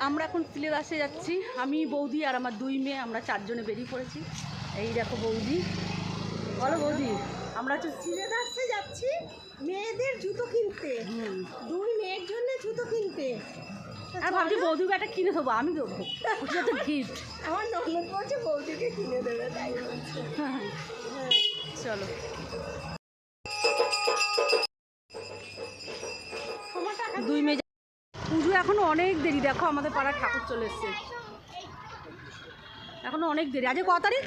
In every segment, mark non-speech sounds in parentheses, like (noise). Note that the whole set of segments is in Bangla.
আমরা এখন সিলেবাসে যাচ্ছি। আমি বৌদি আর আমার দুই মেয়ে আমরা চারজনে বেরিয়ে পড়েছি। এই দেখো বৌদি। বলো বৌদি। আমরা হচ্ছে সিলেদাসে যাচ্ছি মেয়েদের জুতো কিনতে। দুই মেয়ের জন্য জুতো কিনতে। আর ভাবছি বৌদিকে একটা কিনে দেবো আমি দেবো। ওটা তো গিফট আমার ননদ বলছে বৌদিকে কিনে দেবে তাই হ্যাঁ। (laughs) চলো। দুই মেয়ে অনেক দেরি, দেখো আমাদের পাড়ার ঠাকুর চলে এসছে। এখনও অনেক দেরি। আজকে ক তারিখ?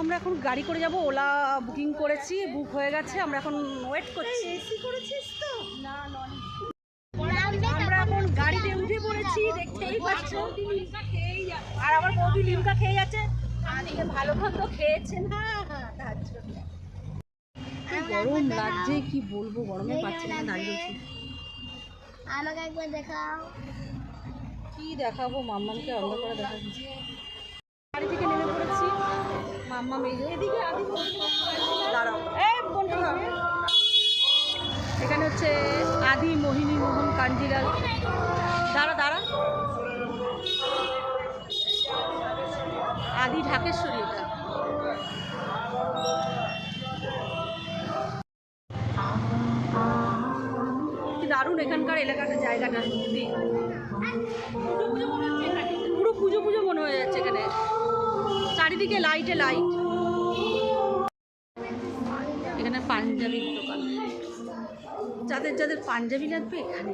আমরা এখন গাড়ি করে যাব, ওলা বুকিং করেছি, বুক হয়ে গেছে, আমরা এখন ওয়েট করছি। করেছিস তো না আমরা এখন গাড়িতে উঠে পড়েছি, দেখতেই পাচ্ছ। আর আমার বৌদি লিমকা খেয়ে যাচ্ছে। আজকে ভালো তার জন্য কি গরম লাগছে কি বলব গরমে পাচ্ছি না দাঁড়িয়ে আছি। আমাকে একবার দেখাও। কি দেখাবো মাম্মামকে অন্ধকারে দেখাচ্ছি গাড়ি থেকে নেমে পড়েছি মাম্মাম এই এদিকে দাঁড়াও। এই বোনটা দাঁড়াও। এখানে হচ্ছে আদি মোহিনী মোহন কাঞ্জিলাল। দাঁড়া দাঁড়া। আদি ঢাকেশ্বরী এটা এলাকাটা জায়গাটা পুরো পুজো পুজো মনে হয়ে যাচ্ছে এখানে। চারিদিকে লাইটে লাইট এখানে পাঞ্জাবির দোকান। যাদের যাদের পাঞ্জাবি লাগবে এখানে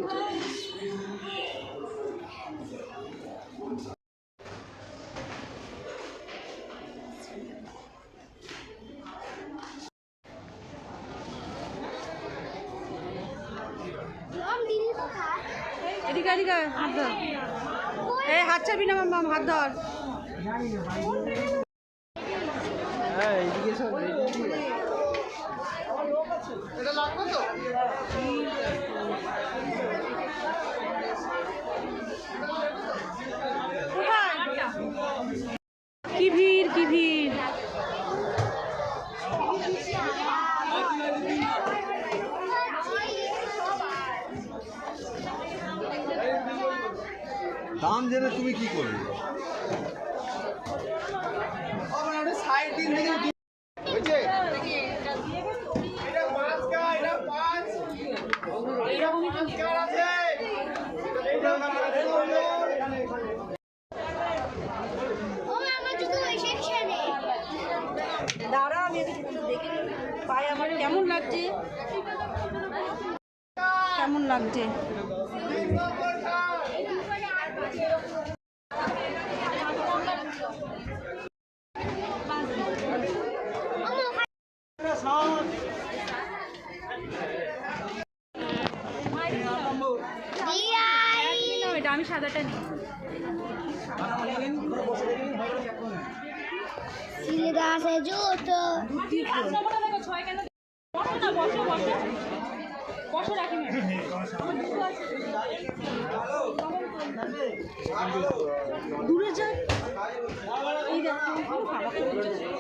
এদিকে হাত ধর। এই হাত ছাড়বি না মাম হাত ধর। কোথায়? কি ভিড় কি ভিড়? দাম জেনে তুমি কি করবে? দাঁড়া আমি দেখে পায়ে আমার কেমন লাগছে? কেমন লাগছে? আমি সাদাটা নিই সিলেদাসে জুতো দূরে যাই এই দেখো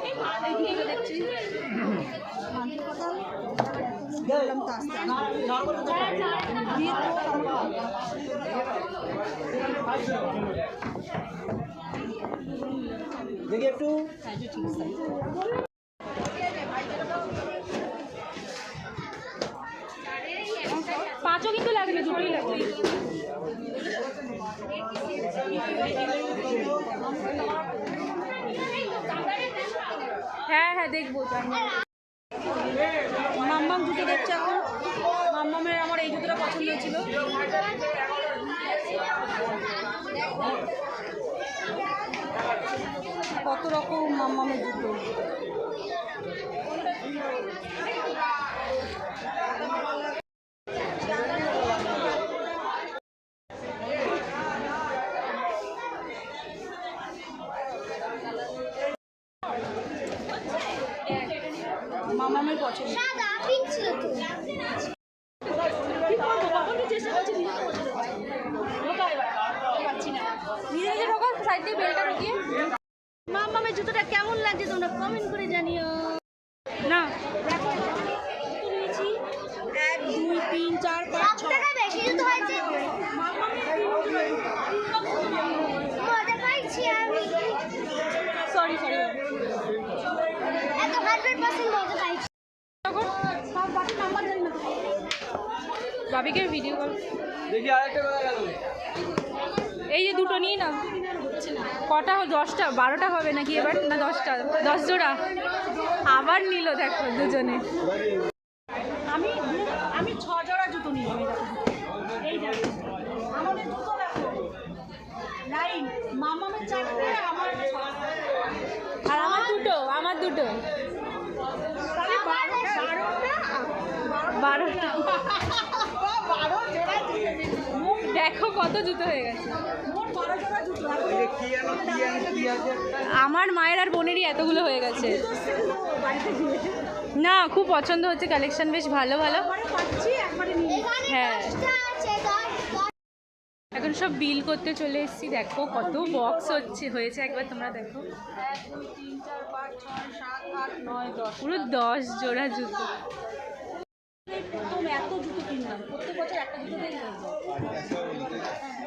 এই দিকে দেখছি বললাম তো আস্তে আস্তে। দিয়ে দেখি একটু। পাঁচও কিন্তু লাগবে, দুটোই লাগবে। হ্যাঁ হ্যাঁ দেখব মাম্মাম জুতো দেখছে এখন। মাম্মামের আমার এই জুতোটা পছন্দ হয়েছিল কত রকম মাম্মামের জুতো। মামামের পছন্দ। চেষ্টা করছি নিজেকে পছন্দ ঢোকাই পারছি না। নিজেকে ঢোকাও সাইড দিয়ে বেলটা ঢুকিয়ে। মামামের জুতোটা কেমন লাগছে তোমরা কমেন্ট করে জানিও। না দেখো নিয়েছি এক দুই তিন চার পাঁচ ছয়। বেশি জুতো হয়েছে। সরি সরি বাবিকে ভিডিও কল দেখি আরেকটা কথা গেল। এই যে দুটো নিয়ে না কটা দশটা বারোটা হবে নাকি এবার? না দশটা? দশ জোড়া? আবার নিল দেখো দুজনে। আমি আমি ছ জোড়া জুতো নিয়ে এই দেখো। আমাদের জুতো দেখো। লাইন। মামামের চারটে আমার আর আমার দুটো আমার দুটো। বারোটা দেখো কত জুতো হয়ে গেছে। আমার মায়ের আর বোনেরই এতগুলো হয়ে গেছে। না খুব পছন্দ হচ্ছে কালেকশন বেশ ভালো ভালো। এখানে হ্যাঁ। এখন সব বিল করতে চলে এসেছি দেখো কত বক্স হচ্ছে হয়েছে একবার তোমরা দেখো। পুরো দশ জোড়া জুতো।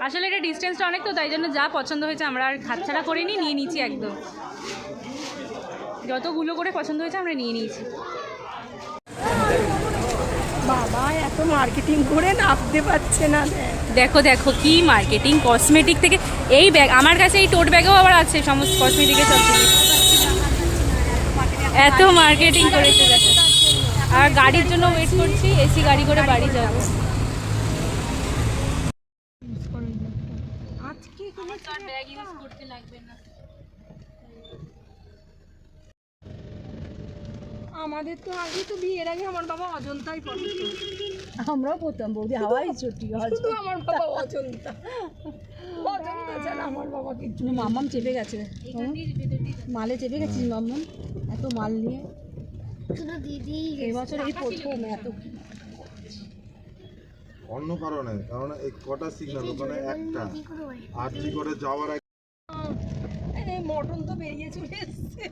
আসলে এটা ডিস্টেন্সটা অনেক তো তাই জন্য যা পছন্দ হয়েছে আমরা আর হাতছাড়া করিনি নিয়ে নিয়েছি একদম। যতগুলো করে পছন্দ হয়েছে আমরা নিয়ে নিয়েছি। বাবা এত মার্কেটিং করে নামতে পারছে না দেখো। দেখো কি মার্কেটিং কসমেটিক থেকে এই ব্যাগ আমার কাছে এই টোট ব্যাগও আবার আছে সমস্ত কসমেটিকের সব জিনিস। এত মার্কেটিং করেছে দেখো। আর গাড়ির জন্য ওয়েট করছি এসি গাড়ি করে বাড়ি যাব। আজকে ব্যাগ ইউজ করতে লাগবে না। আমাদের তো আগে তো বিয়ের আগে আমার বাবা অজন্তাই পড়তো আমরাও পড়তাম বৌদি হাওয়াই ছুটি শুধু আমার বাবা অজন্তা। অজন্তা ছাড়া আমার বাবা কিছু মাম্মাম চেপে গেছে মালে চেপে গেছিস মাম্মাম? এত মাল নিয়ে। দিদি এবছর এই প্রথম এত অন্য কারণে কারণ এই কটা সিগন্যাল ওখানে একটা। আর জি করে যাওয়ার আগে মটন তো বেরিয়ে চলে এসছে।